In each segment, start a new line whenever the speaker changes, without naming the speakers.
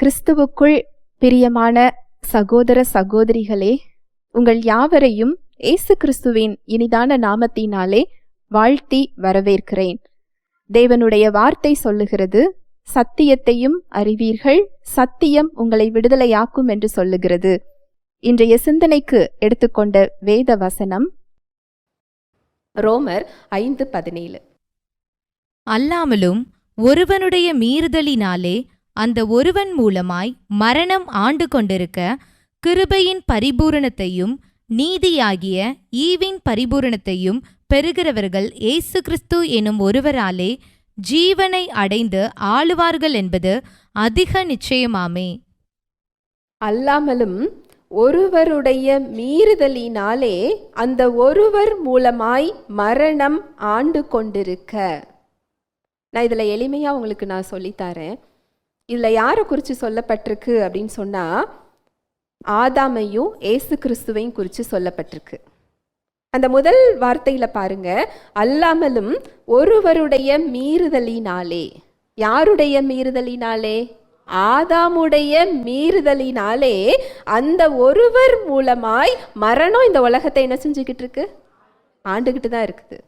கிறிஸ்துவுக்குள் பிரியமான சகோதர சகோதரிகளே உங்கள் யாவரையும் இயேசு கிறிஸ்துவின் இனிதான நாமத்தினாலே வாழ்த்தி வரவேற்கிறேன். தேவனுடைய வார்த்தை சொல்லுகிறது சத்தியத்தையும் அறிவீர்கள் சத்தியம் உங்களை விடுதலையாக்கும் என்று சொல்லுகிறது. இன்றைய சிந்தனைக்கு எடுத்துக்கொண்ட வேத வசனம் ரோமர் ஐந்து பதினேழு.
அல்லாமலும் ஒருவனுடைய மீறுதலினாலே அந்த ஒருவன் மூலமாய் மரணம் ஆண்டு கொண்டிருக்க கிருபையின் பரிபூரணத்தையும் நீதியாகிய ஈவின் பரிபூரணத்தையும் பெறுகிறவர்கள் இயேசு கிறிஸ்து எனும் ஒருவராலே ஜீவனை அடைந்து ஆளுவார்கள் என்பது அதிக நிச்சயமாமே.
அல்லாமலும் ஒருவருடைய மீறுதலினாலே அந்த ஒருவர் மூலமாய் மரணம் ஆண்டு கொண்டிருக்க. நான் இதில் எளிமையாக உங்களுக்கு நான் சொல்லித்தரேன் இதில் யாரை குறித்து சொல்லப்பட்டிருக்கு அப்படின்னு சொன்னால் ஆதாமையும் ஏசு கிறிஸ்துவையும் குறித்து சொல்லப்பட்டிருக்கு. அந்த முதல் வார்த்தையில் பாருங்க அல்லாமலும் ஒருவருடைய மீறுதலினாலே யாருடைய மீறுதலினாலே? ஆதாமுடைய மீறுதலினாலே அந்த ஒருவர் மூலமாய் மரணம் இந்த உலகத்தை என்ன செஞ்சுக்கிட்டு இருக்கு? ஆண்டுகிட்டு தான் இருக்குது.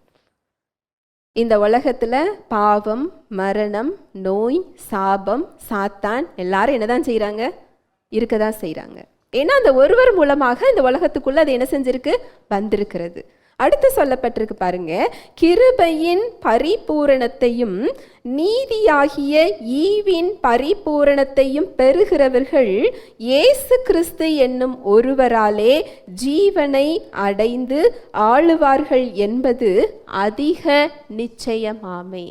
இந்த உலகத்தில் பாவம் மரணம் நோய் சாபம் சாத்தான் எல்லாரும் என்னதான் செய்கிறாங்க இருக்க தான் செய்கிறாங்க ஏன்னா அந்த ஒருவர் மூலமாக இந்த உலகத்துக்குள்ளே அது என்ன செஞ்சிருக்கு? வந்திருக்கிறது. அடுத்து சொல்லப்பட்டிருக்கு பாருங்க. கிருபையின் பரிபூரணத்தையும் நீதியாகிய ஈவின் பரிபூரணத்தையும் பெறுகிறவர்கள் இயேசு கிறிஸ்து என்னும் ஒருவராலே ஜீவனை அடைந்து ஆளுவார்கள் என்பது அதிக நிச்சயமாமே.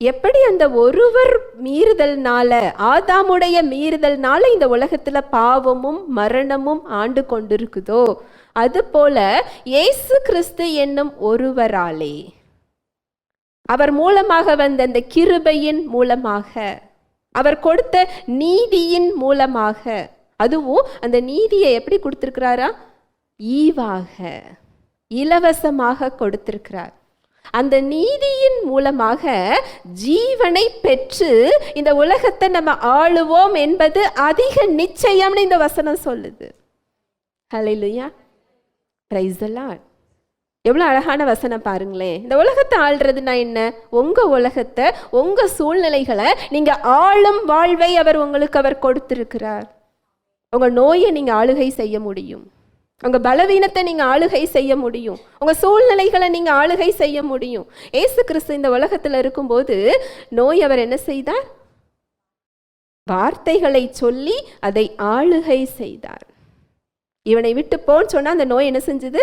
எப்படி அந்த ஒருவர் மீறுதல்னால ஆதாமுடைய மீறுதல்னால இந்த உலகத்துல பாவமும் மரணமும் ஆண்டு கொண்டிருக்குதோ? அதுபோல இயேசு கிறிஸ்து என்னும் ஒருவராலே. அவர் மூலமாக வந்த அந்த கிருபையின் மூலமாக அவர் கொடுத்த நீதியின் மூலமாக அதுவும் அந்த நீதியை எப்படி கொடுத்திருக்கிறாரா? ஈவாக இலவசமாக கொடுத்திருக்கிறார். அந்த நீதியின் மூலமாக ஜீவனை பெற்று இந்த உலகத்தை நம்ம ஆளுவோம் என்பது அதிக நிச்சயம்னு இந்த வசனம் சொல்லுது. ஹalleluya பிரைஸ் தி எவ்வளோ அழகான வசனம் பாருங்களேன். இந்த உலகத்தை ஆள்றதுனா என்ன? உங்க உலகத்தை உங்க சூழ்நிலைகளை நீங்க ஆளும் வாழ்வை அவர் உங்களுக்கு அவர் கொடுத்திருக்கிறார். உங்க நோயை நீங்க ஆளுகை செய்ய முடியும். உங்கள் பலவீனத்தை நீங்கள் ஆளுகை செய்ய முடியும். உங்கள் சூழ்நிலைகளை நீங்கள் ஆளுகை செய்ய முடியும். ஏசு கிறிஸ்து இந்த உலகத்தில் இருக்கும்போது நோய் அவர் என்ன செய்தார்? வார்த்தைகளை சொல்லி அதை ஆளுகை செய்தார். இவனை விட்டு போன்னு சொன்னால் அந்த நோய் என்ன செஞ்சது?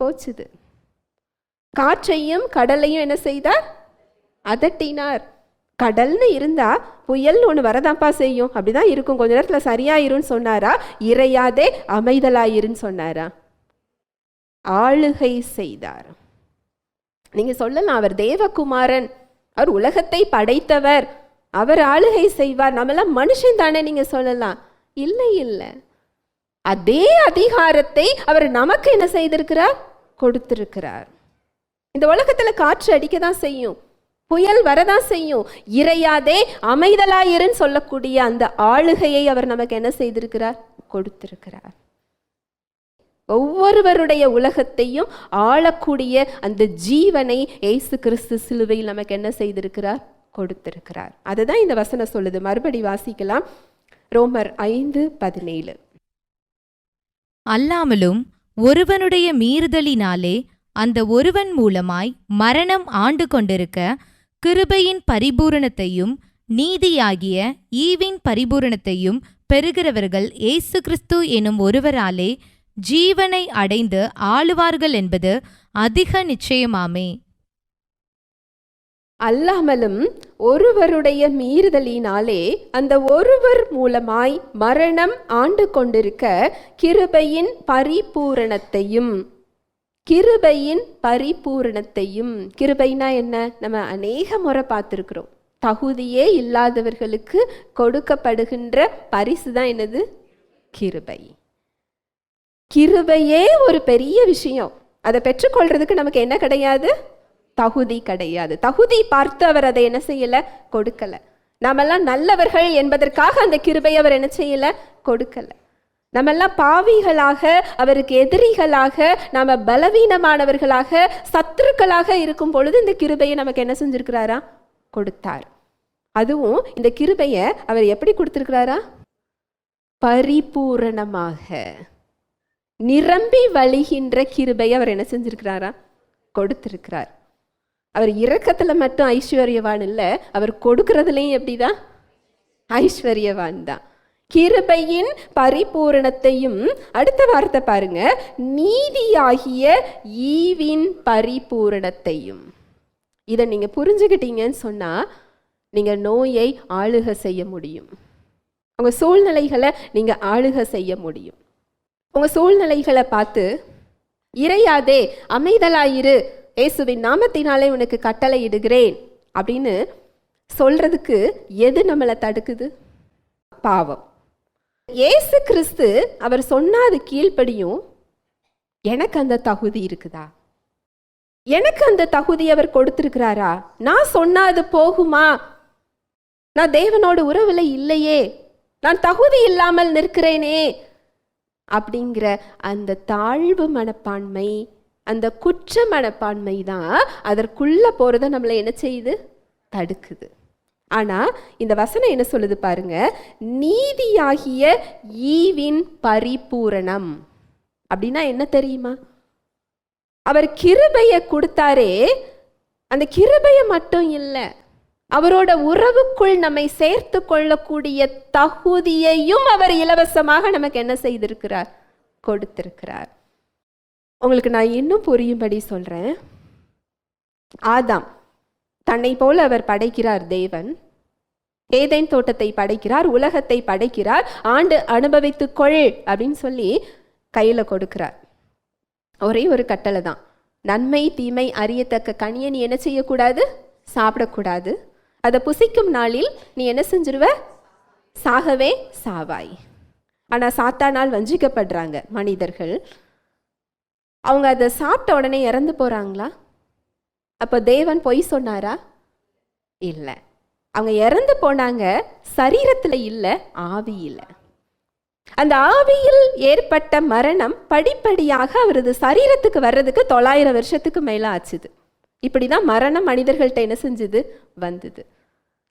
போச்சுது. காற்றையும் கடலையும் என்ன செய்தார்? அதட்டினார். கடல்னு இருந்தா புயல்னு ஒன்று வரதான்ப்பா செய்யும். அப்படிதான் இருக்கும். கொஞ்ச நேரத்தில் சரியாயிருன்னு சொன்னாரா? இறையாதே அமைதலாயிருன்னு சொன்னாரா? ஆளுகை செய்தார். நீங்க சொல்லலாம் அவர் தேவகுமாரன். அவர் உலகத்தை படைத்தவர். அவர் ஆளுகை செய்வார். நம்மளாம் மனுஷன் தானே நீங்க சொல்லலாம். இல்லை இல்லை. அதே அதிகாரத்தை அவர் நமக்கு என்ன செய்திருக்கிறார்? கொடுத்திருக்கிறார். இந்த உலகத்துல காற்று அடிக்க தான் செய்யும். புயல் வரதான் செய்யும். இறையாதே அமைதலாயிருன்னு சொல்லக்கூடிய அந்த ஆளுகையை அவர் நமக்கு என்ன செய்திருக்கிறார்? கொடுத்திருக்கிறார். ஒவ்வொருவருடைய உலகத்தையும் ஆளக்கூடிய அந்த ஜீவனை ஏசு கிறிஸ்து சிலுவையில் நமக்கு என்ன செய்திருக்கிறார்? கொடுத்திருக்கிறார். அதுதான் இந்த வசனம் சொல்லுது. மறுபடி வாசிக்கலாம். ரோமர் ஐந்து பதினேழு.
அல்லாமலும் ஒருவனுடைய மீறுதலினாலே அந்த ஒருவன் மூலமாய் மரணம் ஆண்டு கொண்டிருக்க கிருபையின் பரிபூரணத்தையும் நீதியாகிய ஈவின் பரிபூரணத்தையும் பெறுகிறவர்கள் இயேசு கிறிஸ்து எனும் ஒருவராலே ஜீவனை அடைந்து ஆளுவார்கள் என்பது அதிக நிச்சயமாமே.
அல்லாமலும் ஒருவருடைய மீறுதலினாலே அந்த ஒருவர் மூலமாய் மரணம் ஆண்டு கொண்டிருக்க கிருபையின் பரிபூரணத்தையும் கிருபையின் பரிபூரணத்தையும் கிருபைனா என்ன? நம்ம அநேக முறை பார்த்துருக்குறோம். தகுதியே இல்லாதவர்களுக்கு கொடுக்கப்படுகின்ற பரிசு தான் என்னது? கிருபை. கிருபையே ஒரு பெரிய விஷயம். அதை பெற்றுக்கொள்றதுக்கு நமக்கு என்ன கிடையாது? தகுதி கிடையாது. தகுதி பார்த்து அவர் அதை என்ன செய்யலை? கொடுக்கலை. நாமெல்லாம் நல்லவர்கள் என்பதற்காக அந்த கிருபை அவர் என்ன செய்யல? கொடுக்கலை. நம்மெல்லாம் பாவிகளாக அவருக்கு எதிரிகளாக நாம் பலவீனமானவர்களாக சத்துருக்களாக இருக்கும் பொழுது இந்த கிருபையை நமக்கு என்ன செஞ்சிருக்கிறாரா? கொடுத்தார். அதுவும் இந்த கிருபையை அவர் எப்படி கொடுத்துருக்கிறாரா? பரிபூரணமாக. நிரம்பி வழிகின்ற கிருபையை அவர் என்ன செஞ்சிருக்கிறாரா? கொடுத்திருக்கிறார். அவர் இறக்கத்தில் மட்டும் ஐஸ்வர்யவான் இல்லை அவர் கொடுக்கறதுலையும் எப்படிதான்? ஐஸ்வர்யவான் தான். கிருபையின் பரிபூரணத்தையும் அடுத்த வார்த்தை பாருங்க நீதியாகிய ஈவின் பரிபூரணத்தையும். இதை நீங்க புரிஞ்சுக்கிட்டீங்கன்னு சொன்னா நீங்க நோயை ஆளுக செய்ய முடியும். உங்க சூழ்நிலைகளை நீங்க ஆளுக செய்ய முடியும். உங்க சூழ்நிலைகளை பார்த்து இறையாதே அமைதலாயிரு இயேசுவின் நாமத்தினாலே உனக்கு கட்டளை இடுகிறேன் அப்படின்னு சொல்றதுக்கு எது நம்மளை தடுக்குது? பாவம். இயேசு கிறிஸ்து அவர் சொன்னாது கீழ்ப்படியும் எனக்கு அந்த தகுதி இருக்குதா? எனக்கு அந்த தகுதி அவர் கொடுத்திருக்கிறாரா? நான் சொன்னாது போகுமா? நான் தேவனோட உறவுல இல்லையே. நான் தகுதி இல்லாமல் நிற்கிறேனே. அப்படிங்கிற அந்த தாழ்வு மனப்பான்மை அந்த குற்ற மனப்பான்மை தான் அதற்குள்ள போறத நம்மளை என்ன செய்யுது? தடுக்குது. ஆனால் இந்த வசனம் என்ன சொல்லுது பாருங்க? நீதியாகிய ஈவின் பரிபூரணம். அப்படின்னா என்ன தெரியுமா? அவர் கிருபையை கொடுத்தாரே அந்த கிருபையை மட்டும் இல்லை அவரோட உறவுக்குள் நம்மை சேர்த்து கொள்ளக்கூடிய தகுதியையும் அவர் இலவசமாக நமக்கு என்ன செய்திருக்கிறார்? கொடுத்திருக்கிறார். உங்களுக்கு நான் இன்னும் புரியும்படி சொல்றேன். ஆதாம் தன்னை போல அவர் படைக்கிறார் தேவன். ஏதேன் தோட்டத்தை படைக்கிறார் உலகத்தை படைக்கிறார் ஆண்டு அனுபவித்துக் கொள் அப்படின்னு சொல்லி கையில் கொடுக்கிறார். ஒரே ஒரு கட்டளை தான். நன்மை தீமை அறியத்தக்க கனியை நீ என்ன செய்யக்கூடாது? சாப்பிடக்கூடாது. அதை புசிக்கும் நாளில் நீ என்ன செஞ்சிருவ? சாகவே சாவாய். ஆனால் சாத்தானால் வஞ்சிக்கப்படுறாங்க மனிதர்கள். அவங்க அதை சாப்பிட்ட உடனே இறந்து போகிறாங்களா அப்போ தேவன் பொய் சொன்னாரா? இல்லை. அவங்க இறந்து போனாங்க சரீரத்தில் இல்லை ஆவியில். அந்த ஆவியில் ஏற்பட்ட மரணம் படிப்படியாக அவரது சரீரத்துக்கு வர்றதுக்கு தொள்ளாயிரம் வருஷத்துக்கு மேலே ஆச்சுது. இப்படி தான் மரணம் மனிதர்கள்ட்ட என்ன செஞ்சுது? வந்தது.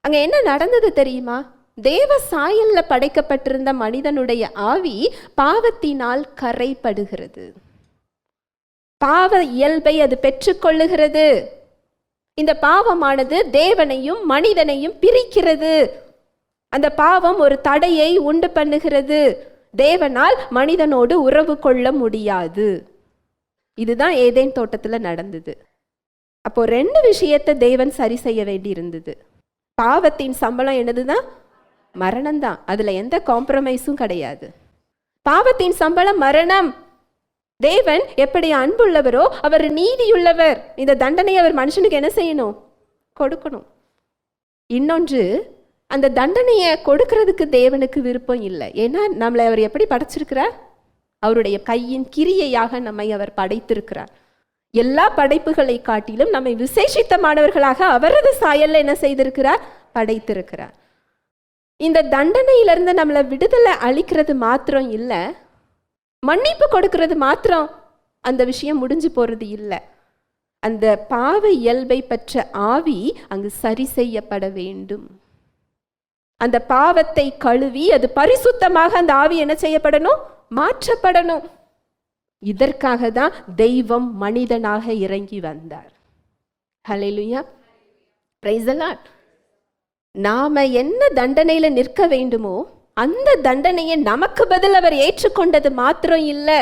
அங்கே என்ன நடந்தது தெரியுமா? தேவ சாயல்ல படைக்கப்பட்டிருந்த மனிதனுடைய ஆவி பாவத்தினால் கரைப்படுகிறது. பாவ இயல்பை அது பெற்றுக்கொள்ளுகிறது. இந்த பாவமானது தேவனையும் மனிதனையும் பிரிக்கிறது. அந்த பாவம் ஒரு தடையை உண்டு பண்ணுகிறது. தேவனால் மனிதனோடு உறவு கொள்ள முடியாது. இதுதான் ஏதேன் தோட்டத்தில் நடந்தது. அப்போ ரெண்டு விஷயத்தை தேவன் சரி செய்ய வேண்டி இருந்தது பாவத்தின் சம்பளம் என்னதுதான் மரணம்தான். அதுல எந்த காம்ப்ரமைஸும் கிடையாது. பாவத்தின் சம்பளம் மரணம். தேவன் எப்படி அன்புள்ளவரோ அவர் நீதியுள்ளவர். இந்த தண்டனை அவர் மனுஷனுக்கு என்ன செய்யணும்? கொடுக்கணும். இன்னொன்று அந்த தண்டனையை கொடுக்கறதுக்கு தேவனுக்கு விருப்பம் இல்லை. ஏன்னா நம்மளை அவர் எப்படி படைச்சிருக்கிறார்? அவருடைய கையின் கிரியையாக நம்மை அவர் படைத்திருக்கிறார். எல்லா படைப்புகளை காட்டிலும் நம்மை விசேஷித்தமானவர்களாக அவரது சாயல்ல என்ன செய்திருக்கிறார்? படைத்திருக்கிறார். இந்த தண்டனையிலிருந்து நம்மளை விடுதலை அளிக்கிறது மாத்திரம் இல்லை மன்னிப்பு கொடுக்கறது மாத்திரம் அந்த விஷயம் முடிஞ்சு போறது இல்லை. அந்த பாவ இயல்பை பெற்ற ஆவி அங்கு சரி செய்யப்பட வேண்டும். அந்த பாவத்தை கழுவி அது பரிசுத்தமாக அந்த ஆவி என்ன செய்யப்படணும்? மாற்றப்படணும். இதற்காக தான் தெய்வம் மனிதனாக இறங்கி வந்தார். ஹலெலுயா praise நாம என்ன தண்டனையில நிற்க வேண்டுமோ அந்த தண்டனையை நமக்கு பதில் அவர் ஏற்றுக்கொண்டது மாத்திரம் இல்லை.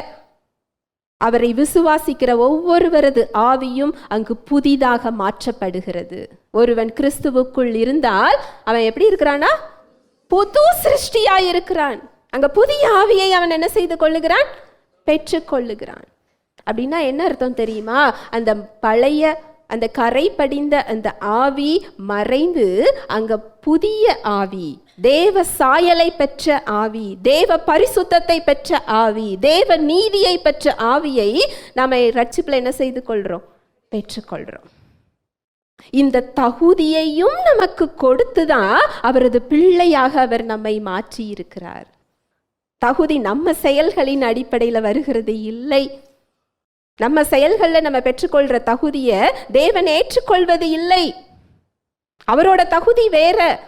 அவரை விசுவாசிக்கிற ஒவ்வொருவரது ஆவியும் அங்கு புதிதாக மாற்றப்படுகிறது. ஒருவன் கிறிஸ்துவுக்குள் இருந்தால் அவன் எப்படி இருக்கிறானா? புது சிருஷ்டியாய் இருக்கிறான் அங்க புதிய ஆவியை அவன் என்ன செய்து கொள்ளுகிறான்? பெற்றுக்கொள்ளுகிறான். அப்படின்னா என்ன அர்த்தம் தெரியுமா? அந்த பழைய அந்த கரை படிந்த அந்த ஆவி மறைந்து அங்க புதிய ஆவி தேவ சாயலை பெற்ற ஆவி தேவ பரிசுத்தத்தை பெற்ற ஆவி தேவ நீதியை பெற்ற ஆவியை நாம ரட்சிப்பில் என்ன செய்து கொள்றோம்? பெற்றுக்கொள்றோம். இந்த தகுதியையும் நமக்கு கொடுத்துதான் அவரது பிள்ளையாக அவர் நம்மை மாற்றி இருக்கிறார் தகுதி நம்ம செயல்களின் அடிப்படையில் வருகிறது இல்லை. நம்ம செயல்களில் நம்ம பெற்றுக்கொள்கிற தகுதியை தேவன் ஏற்றுக்கொள்வது இல்லை. அவரோட தகுதி வேற.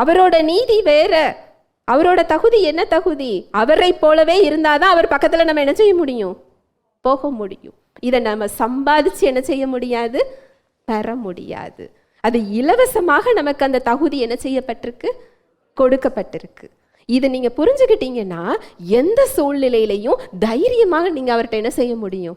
அவரோட நீதி வேற. அவரோட தகுதி என்ன தகுதி? அவரை போலவே இருந்தாதான் அவர் பக்கத்தில் நம்ம என்ன செய்ய முடியும்? போக முடியும். இதை நம்ம சம்பாதிச்சு என்ன செய்ய முடியாது? பெற முடியாது. அது இலவசமாக நமக்கு அந்த தகுதி என்ன செய்யப்பட்டிருக்கு? கொடுக்கப்பட்டிருக்கு. இதை நீங்கள் புரிஞ்சுக்கிட்டீங்கன்னா எந்த சூழ்நிலையிலையும் தைரியமாக நீங்கள் அவர்கிட்ட என்ன செய்ய முடியும்?